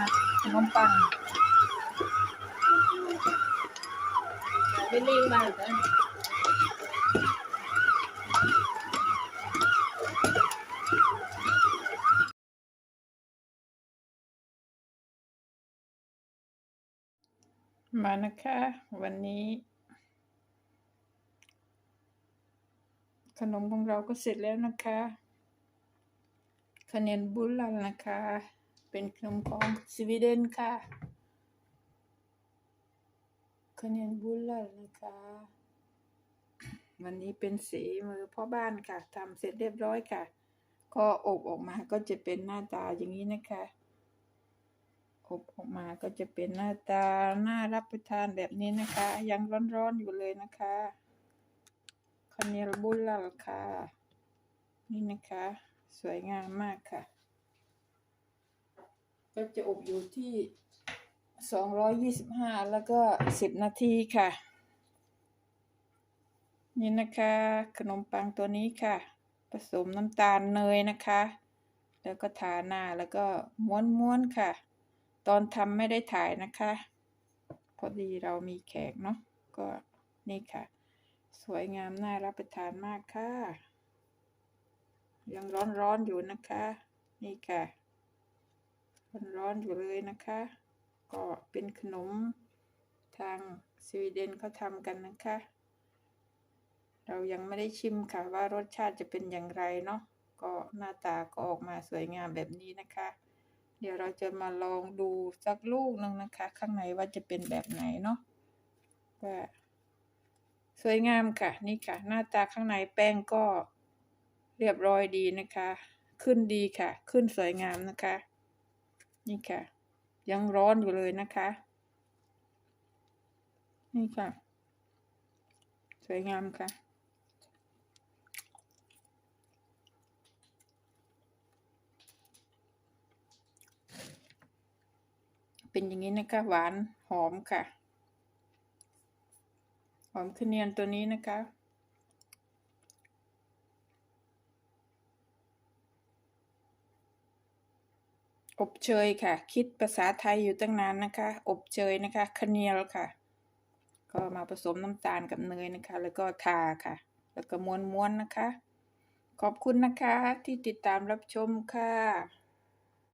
นะขนมปังไม่ลิงมาเหรอมานะคะ วันนี้ ขนมของเราก็เสร็จแล้วนะคะคะแนนบุลลันนะคะ เป็นขนมของสวีเดนค่ะคะแนนบุลลันนะคะ วันนี้เป็นสีมือพ่อบ้านค่ะทำเสร็จเรียบร้อยค่ะ ก็อบออกมาก็จะเป็นหน้าตาอย่างนี้นะคะ อบออกมาก็จะเป็นหน้าตาน่ารับประทานแบบนี้นะคะ ยังร้อนๆอยู่เลยนะคะคาเนลบุลลาค่ะ นี่นะคะ สวยงามมากค่ะ ก็จะอบอยู่ที่225แล้วก็10นาทีค่ะ นี่นะคะ ขนมปังตัวนี้ค่ะ ผสมน้ำตาลเนยนะคะ แล้วก็ทาหน้าแล้วก็ม้วนๆค่ะ ตอนทำไม่ได้ถ่ายนะคะ พอดีเรามีแขกเนาะก็นี่ค่ะ สวยงามน่ารับประทานมากค่ะ ยังร้อนๆอยู่นะคะ นี่ค่ะ ร้อนๆอยู่เลยนะคะ ก็เป็นขนมทางสวีเดนเขาทำกันนะคะ เรายังไม่ได้ชิมค่ะว่ารสชาติจะเป็นอย่างไรเนาะก็หน้าตาก็ออกมาสวยงามแบบนี้นะคะ เดี๋ยวเราจะมาลองดูสักลูกหนึ่งนะคะ ข้างในว่าจะเป็นแบบไหนเนาะว่าสวยงามค่ะนี่ค่ะ หน้าตาข้างในแป้งก็เรียบร้อยดีนะคะ ขึ้นดีค่ะ ขึ้นสวยงามนะคะ นี่ค่ะ ยังร้อนอยู่เลยนะคะ นี่ค่ะ สวยงามค่ะ เป็นอย่างนี้นะคะ หวานหอมค่ะ หอมขเนียนตัวนี้นะคะ อบเชยค่ะ คิดภาษาไทยอยู่ตั้งนานนะคะ อบเชยนะคะขเนียลค่ะ ก็มาผสมน้ำตาลกับเนยนะคะ แล้วก็ทาค่ะ แล้วก็ม้วนๆนะคะ ขอบคุณนะคะที่ติดตามรับชมค่ะ